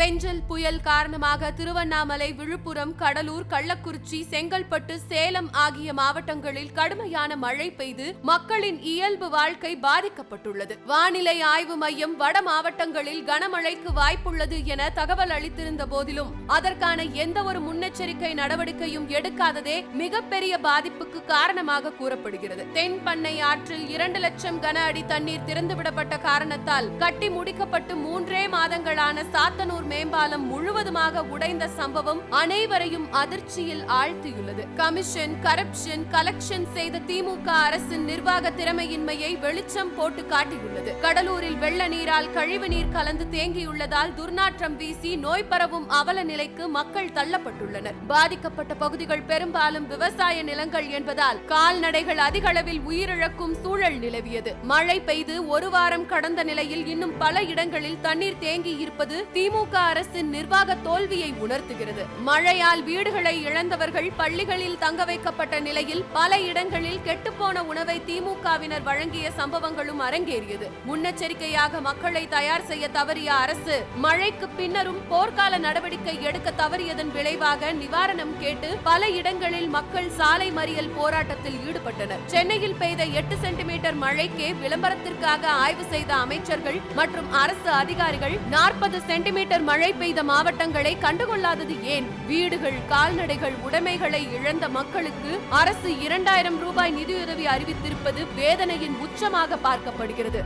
பெஞ்சல் புயல் காரணமாக திருவண்ணாமலை விழுப்புரம் கடலூர் கள்ளக்குறிச்சி செங்கல்பட்டு சேலம் ஆகிய மாவட்டங்களில் கடுமையான மழை பெய்து மக்களின் இயல்பு வாழ்க்கை பாதிக்கப்பட்டுள்ளது. வானிலை ஆய்வு மையம் வட மாவட்டங்களில் கனமழைக்கு வாய்ப்புள்ளது என தகவல் அளித்திருந்த போதிலும் அதற்கான எந்த ஒரு முன்னெச்சரிக்கை நடவடிக்கையும் எடுக்காததே மிகப்பெரிய பாதிப்புக்கு காரணமாக கூறப்படுகிறது. தென்பண்ணை ஆற்றில் இரண்டு லட்சம் கன அடி தண்ணீர் திறந்துவிடப்பட்ட காரணத்தால் கட்டி முடிக்கப்பட்டு மூன்றே மாதங்களான சாத்தனூர் மேம்பாலம் முழுவதுமாக உடைந்த சம்பவம் அனைவரையும் அதிர்ச்சியில் ஆழ்த்தியுள்ளது. கமிஷன் கரப்ஷன் கலெக்ஷன் செய்த திமுக அரசின் நிர்வாக திறமையின்மையை வெளிச்சம் போட்டு காட்டியுள்ளது. கடலூரில் வெள்ள நீரால் கழிவு நீர் கலந்து தேங்கியுள்ளதால் துர்நாற்றம் வீசி நோய் பரவும் அவல நிலைக்கு மக்கள் தள்ளப்பட்டுள்ளனர். பாதிக்கப்பட்ட பகுதிகள் பெரும்பாலும் விவசாய நிலங்கள் என்பதால் கால்நடைகள் அதிக அளவில் உயிரிழக்கும் சூழல் நிலவியது. மழை பெய்து ஒரு வாரம் கடந்த நிலையில் இன்னும் பல இடங்களில் தண்ணீர் தேங்கி இருப்பது திமுக அரசின் நிர்வாக தோல்வியை உணர்த்துகிறது. மழையால் வீடுகளை இழந்தவர்கள் பள்ளிகளில் தங்க வைக்கப்பட்ட நிலையில் பல இடங்களில் கெட்டுப்போன உணவை திமுகவினர் வழங்கிய சம்பவங்களும் அரங்கேறியது. முன்னெச்சரிக்கையாக மக்களை தயார் செய்ய தவறிய அரசு மழைக்கு பின்னரும் போர்க்கால நடவடிக்கை எடுக்க தவறியதன் விளைவாக நிவாரணம் கேட்டு பல இடங்களில் மக்கள் சாலை மறியல் போராட்டத்தில் ஈடுபட்டனர். சென்னையில் பெய்த எட்டு சென்டிமீட்டர் மழைக்கே விளம்பரத்திற்காக ஆய்வு செய்த அமைச்சர்கள் மற்றும் அரசு அதிகாரிகள் நாற்பது சென்டிமீட்டர் மழை பெய்த மாவட்டங்களை கண்டுகொள்ளாதது ஏன்? வீடுகள் கால்நடைகள் உடைமைகளை இழந்த மக்களுக்கு அரசு இரண்டாயிரம் ரூபாய் நிதியுதவி அறிவித்திருப்பது வேதனையின் உச்சமாக பார்க்கப்படுகிறது.